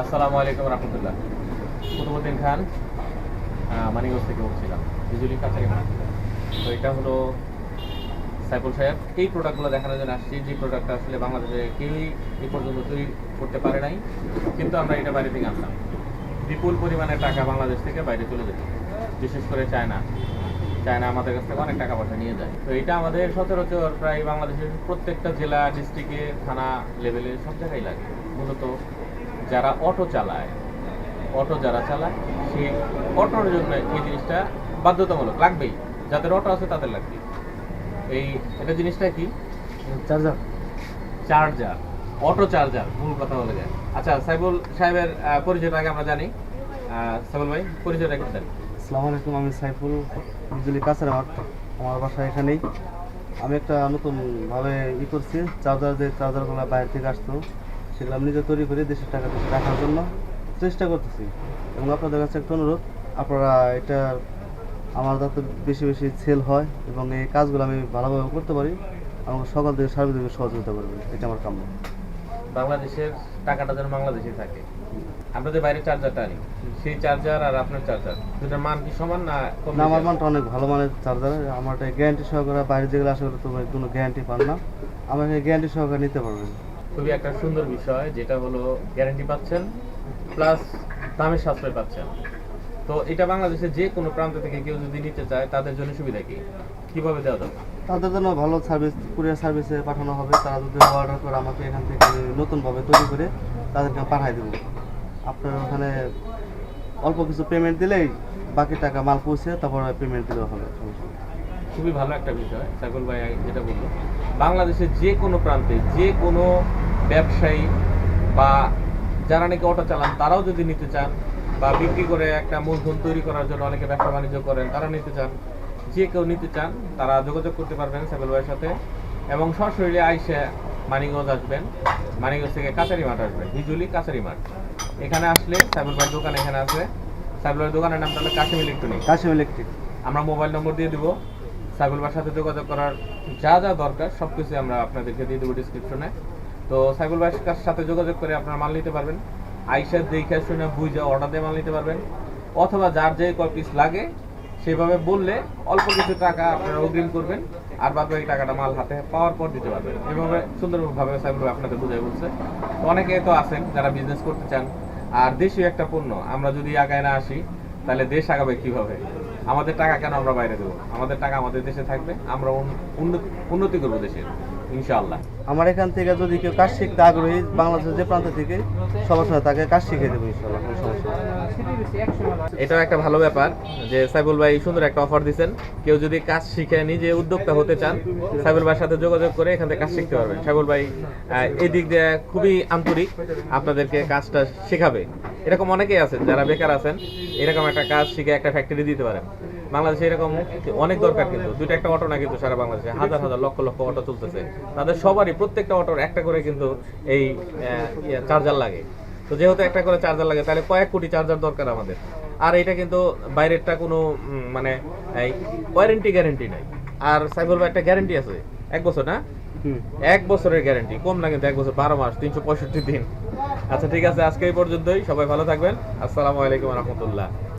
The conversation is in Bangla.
আসসালামু আলাইকুম রহমতুল্লাহ। কুতুবুদ্দিন খান আহ, মানিকগঞ্জ থেকে বলছিলাম। বিজুলি কাছারি তো এটা হলো সাইফুল সাহেব। এই প্রোডাক্টগুলো দেখানোর জন্য আসছি। যে প্রোডাক্টটা আসলে বাংলাদেশে কেউই এ পর্যন্ত তৈরি করতে পারে নাই কিন্তু আমরা এটা বাইরে থেকে আনলাম। বিপুল পরিমাণে টাকা বাংলাদেশ থেকে বাইরে চলে যেত। বিশেষ করে চায়না। চায়না আমাদের কাছ থেকে অনেক টাকা পয়সা নিয়ে যায়। তো এটা আমাদের সচরাচর প্রায় বাংলাদেশের প্রত্যেকটা জেলা ডিস্ট্রিক্টে থানা লেভেলে সব জায়গায় লাগে। মূলত যারা অটো চালায় অটো যারা চালায় সেই অটোর জন্য এই জিনিসটা বাধ্যতামূলক লাগবেই। যাদের অটো আছে তাদের লাগবে। এই এটা জিনিসটা কি? চার্জার। চার্জার। অটো চার্জার মূল কথা বলে যায়। আচ্ছা সাইবুল সাহেবের পরিচয়টা আগে আমরা জানি। সাইবুল ভাই পরিচয়টা একটু দেন। আসসালামু আলাইকুম আমি সাইফুল বিজুলি কাছের মাঠ আমার বাসা এখানেই। আমি একটা নতুন ভাবে ই করছি চার্জার যে চার্জারগুলো বাইরে থেকে আসতো সেগুলো আমি নিজে তৈরি করে দেশের টাকা দেশে রাখার জন্য চেষ্টা করতেছি। এবং আপনাদের কাছে একটা অনুরোধ আপনারা এটা আমার যাতে বেশি বেশি সেল হয় এবং এই কাজগুলো আমি ভালোভাবে করতে পারি আমাকে সকাল থেকে সার্বিক সহযোগিতা করবেন এটা আমার কাম্য। বাংলাদেশের টাকাটা যেন বাংলাদেশে থাকে। আমরা যে বাইরে চার্জারটা আনি সেই চার্জার আর আপনার চার্জার দুটার মান কি সমান না কম না আমার মানটা অনেক ভালো মানের চার্জার আমার এটা গ্যারান্টি সহকারে বাইরে যেগুলো আসলে তোমার কোনো গ্যারান্টি পান না। আমাকে গ্যারান্টি সহকারে নিতে পারবেন। খুবই একটা সুন্দর বিষয় যেটা হলো গ্যারান্টি পাচ্ছেন প্লাস দামের সাশ্রয় পাচ্ছেন। তো এটা বাংলাদেশের যে কোনো প্রান্ত থেকে কেউ যদি নিতে চায় তাদের জন্য সুবিধা কি? কীভাবে দেওয়া যাবে? তাদের জন্য ভালো সার্ভিস কুরিয়ার সার্ভিসে পাঠানো হবে। তারা যদি অর্ডার করে আমাকে এখান থেকে নতুনভাবে তৈরি করে তাদেরকে পাঠাই দেবো। আপনার ওখানে অল্প কিছু পেমেন্ট দিলেই বাকি টাকা মাল পৌঁছে তারপর পেমেন্ট দিলেও হবে। খুবই ভালো একটা বিষয় সাইফুল ভাই যেটা বলল। বাংলাদেশের যে কোনো প্রান্তে যে কোনো ব্যবসায়ী বা যারা নাকি অটো চালান তারাও যদি নিতে চান বা বিক্রি করে একটা মূলধন তৈরি করার জন্য অনেকে ব্যবসা বাণিজ্য করেন তারা নিতে চান। যে কেউ নিতে চান তারা যোগাযোগ করতে পারবেন সাইফুল ভাইয়ের সাথে এবং সরাসরি আইসে মানিকগঞ্জ আসবেন। মানিকগঞ্জ থেকে কাছারি মাঠ আসবেন হিজুলি কাছারি মাঠ। এখানে আসলে সাইফুল ভাইয়ের দোকান এখানে আছে। সাইফুল ভাইয়ের দোকানের নামটা হলো কাশিম ইলেকট্রনিক কাশিম ইলেকট্রিক। আমরা মোবাইল নম্বর দিয়ে দিব। সাইবুল ভাইয়ের সাথে যোগাযোগ করার যা যা দরকার সব কিছু আমরা আপনাদেরকে দিয়ে দেবো ডিসক্রিপশনে তো সাইবুল ভাইয়ের সাথে যোগাযোগ করে আপনারা মাল নিতে পারবেন। আইসা দেখে শুনে বুঝে অর্ডার দিয়ে মাল নিতে পারবেন। অথবা যার যে কয় পিস লাগে, সেভাবে বললে অল্প কিছু টাকা আপনারা অগ্রিম করবেন, আর বাকি টাকাটা মাল হাতে পাওয়ার পর দিতে পারবেন। এভাবে সুন্দরভাবে সাইবুল ভাই আপনাদের বুঝাই বলছে। অনেকে তো আছেন যারা বিজনেস করতে চান। আর দেশীয় একটা পণ্য, আমরা যদি আগায় না আসি, তাহলে দেশ আগাবে কীভাবে? আমাদের টাকা কেন আমরা বাইরে দেবো? আমাদের টাকা আমাদের দেশে থাকবে, আমরা উন্নতি করব দেশের ইনশাআল্লাহ। আমার এখান থেকে যদি কেউ কাজ শিখতে আগ্রহী বাংলাদেশের যে প্রান্ত থেকে সবার সাথে তাকে কাজ শিখিয়ে দেবো কোনো সমস্যা এটাও একটা ভালো ব্যাপার যে সাইবুল ভাই সুন্দর একটা অফার দিচ্ছেন কেউ যদি কাজ শিখে নিজে উদ্যোক্তা হতে চান সাইবুল ভাইয়ের সাথে যোগাযোগ করে এখান থেকে কাজ শিখতে পারবেন। সাইবুল ভাই এই দিক দিয়ে খুবই আন্তরিক আপনাদেরকে কাজটা শেখাবে। এরকম অনেকেই আছেন যারা বেকার আছেন এরকম একটা কাজ শিখে একটা ফ্যাক্টরি দিতে পারেন। বাংলাদেশে এরকম অনেক দরকার কিন্তু। দুইটা একটা অটো না কিন্তু সারা বাংলাদেশে। হাজার হাজার লক্ষ লক্ষ অটো চলতেছে। তাদের সবারই প্রত্যেকটা অটোর একটা করে কিন্তু এই চার্জার লাগে। তো যেহেতু একটা করে চার্জার লাগে তাহলে কয়েক কোটি চার্জার দরকার আমাদের। আর এটা কিন্তু বাইরেরটা কোনো মানে ওয়ারেন্টি গ্যারেন্টি নাই। আর সাইবুল ভাই একটা গ্যারেন্টি আছে। এক বছর না? হুম। এক বছরের গ্যারেন্টি কম না কিন্তু এক বছর বারো মাস তিনশো পঁয়ষট্টি দিন। আচ্ছা ঠিক আছে আজকে এই পর্যন্তই। সবাই ভালো থাকবেন। আসসালামু আলাইকুম রহমতুল্লাহ।